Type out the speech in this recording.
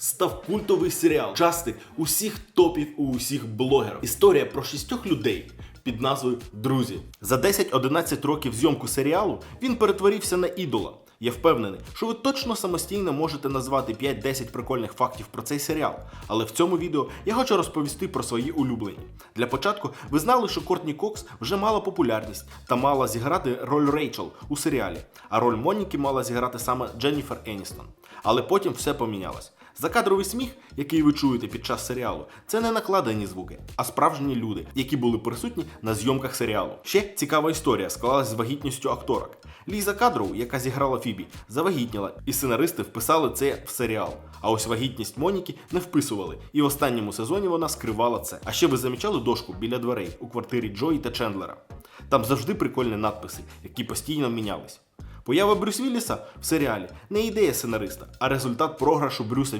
став культовий серіал, частик усіх топів у усіх блогерів. Історія про шістьох людей. Під назвою Друзі за 10-11 років зйомку серіалу він перетворився на ідола. Я впевнений, що ви точно самостійно можете назвати 5-10 прикольних фактів про цей серіал. Але в цьому відео я хочу розповісти про свої улюблені. Для початку ви знали, що Кортні Кокс вже мала популярність та мала зіграти роль Рейчел у серіалі, а роль Моніки мала зіграти саме Дженніфер Еністон. Але потім все помінялось. Закадровий сміх, який ви чуєте під час серіалу, це не накладені звуки, а справжні люди, які були присутні на зйомках серіалу. Ще цікава історія склалась з вагітністю акторок. Ліза Кадроу, яка зіграла Фібі, завагітніла, і сценаристи вписали це в серіал. А ось вагітність Моніки не вписували, і в останньому сезоні вона скривала це. А ще ви замічали дошку біля дверей у квартирі Джої та Чендлера. Там завжди прикольні надписи, які постійно мінялись. Поява Брюс Вілліса в серіалі не ідея сценариста, а результат програшу Брюса